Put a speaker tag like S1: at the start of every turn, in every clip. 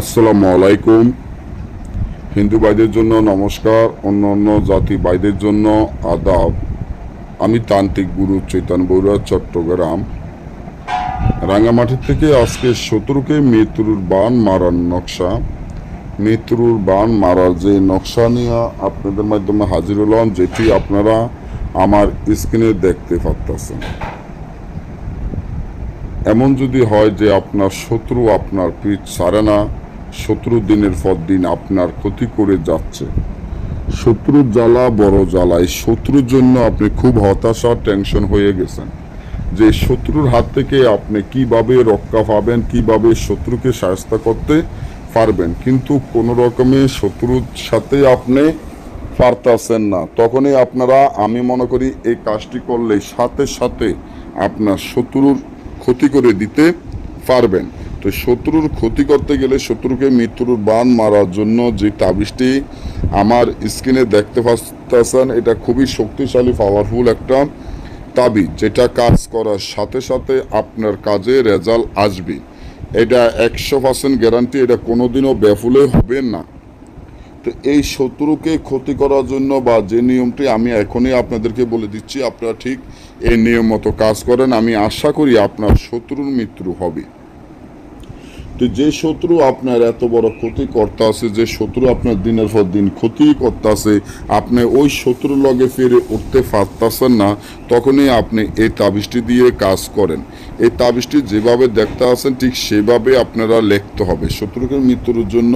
S1: আসসালামু আলাইকুম। হিন্দু ভাইদের জন্য নমস্কার, অন্য অন্য জাতি ভাইদের জন্য আদাব। আমি তান্ত্রিক গুরু চৈতন্য বৌরা চট্টগ্রাম। রাঙ্গামাটি থেকে আজকে শত্রুকে মৃত্যুর বান মারার নকশা। মৃত্যুর বান মারার যে নকশা নিয়ে আপনাদের মাধ্যমে হাজির হলাম, যেটি আপনারা আমার স্ক্রিনে দেখতে পাচ্ছেন এমন যদি হয় যে আপনার শত্রু আপনার পিঠ ছাড়ে না শত্রু দিনের পর দিন আপনার ক্ষতি করে যাচ্ছে। শত্রুর জ্বালা, বড় জ্বালা, এই শত্রুর জন্য আপনি খুব হতাশা, টেনশন হয়ে গেছেন। যে শত্রুর হাত থেকে আপনি কীভাবে রক্ষা পাবেন, কীভাবে শত্রুকে সাহায্য করতে পারবেন, কিন্তু কোনো রকমে শত্রুর সাথে আপনি পারতাছেন না। তখনই আপনারা, আমি মনে করি, এই কাজটি করলে সাথে সাথে আপনার শত্রুর ক্ষতি করে দিতে পারবেন। তো শত্রুর ক্ষতি করতে গেলে শত্রুকে মৃত্যুর বান মারার জন্য যে তাবিজটি আমার স্ক্রিনে দেখতে পাচ্ছেন, এটা খুবই শক্তিশালী পাওয়ারফুল একটা তাবিজ, যেটা কাজ করার সাথে সাথে আপনার কাজে রেজাল্ট আসবে। এটা একশো পার্সেন্ট গ্যারান্টি এটা কোনোদিনও ব্যাফুলে হবে না। তো এই শত্রুকে ক্ষতি করার জন্য বা যে নিয়মটি আমি এখনই আপনাদেরকে বলে দিচ্ছি, আপনারা ঠিক এই নিয়ম মতো কাজ করেন। আমি আশা করি আপনার শত্রুর মৃত্যু হবে। তো যে শত্রু আপনার এত বড় ক্ষতি করতে আছে যে শত্রু আপনার দিনের পর দিন ক্ষতি করতে আছে আপনি ওই শত্রু লগে ফিরে উঠতে পারতেছেন না, তখনই আপনি এই তাবিজটি দিয়ে কাজ করেন। এই তাবিজটি যেভাবে দেখতে আছেন, ঠিক সেভাবে আপনারা লিখতে হবে। শত্রুকে মৃত্যুর জন্য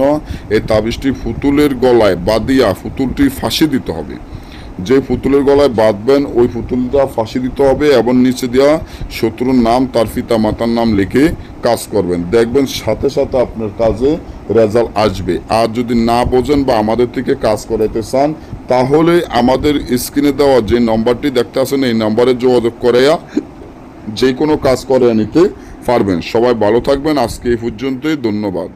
S1: এই তাবিজটি ফুতুলের গলায় বাদিয়া ফুতুলটি ফাঁসি দিতে হবে। যে পুতুলের গলায় বাঁধবেন, ওই পুতুলটা ফাঁসি দিতে হবে এবং নিচে দেওয়া শত্রুর নাম, তার পিতা মাতার নাম লিখে কাজ করবেন। দেখবেন সাথে সাথে আপনার কাজে রেজাল্ট আসবে। আর যদি না বোঝেন বা আমাদের থেকে কাজ করাইতে চান, তাহলে আমাদের স্ক্রিনে দেওয়া যে নম্বরটি দেখতে আছেন, এই নম্বরে যোগাযোগ করাইয়া যে কোনো কাজ করে নিতে পারবেন। সবাই ভালো থাকবেন। আজকে এই পর্যন্তই। ধন্যবাদ।